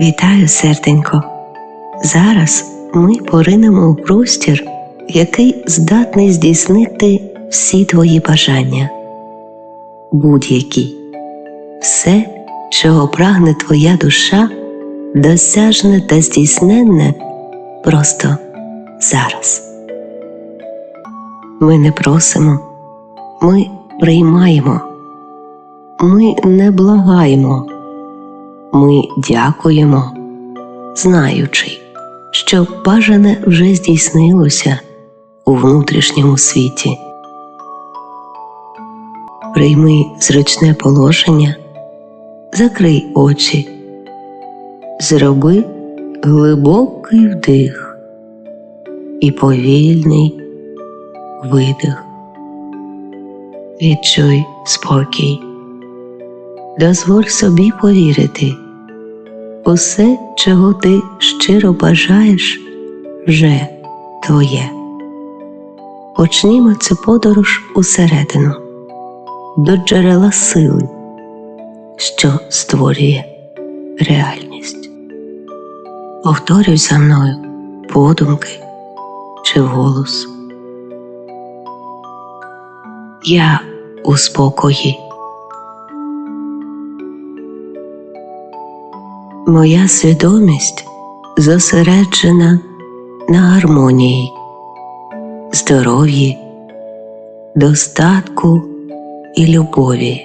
Вітаю, серденько. Зараз ми поринемо у простір, який здатний здійснити всі твої бажання. Будь-які. Все, чого прагне твоя душа, досяжне та здійсненне просто зараз. Ми не просимо, ми приймаємо, ми не благаємо, ми дякуємо, знаючи, що бажане вже здійснилося у внутрішньому світі. Прийми зручне положення, закрий очі, зроби глибокий вдих і повільний видих. Відчуй спокій. Дозволь собі повірити. Усе, чого ти щиро бажаєш, вже твоє. Почнімо цю подорож усередину, до джерела сили, що створює реальність. Повторюй за мною подумки чи голос. Я у спокої. Моя свідомість зосереджена на гармонії, здоров'ї, достатку і любові.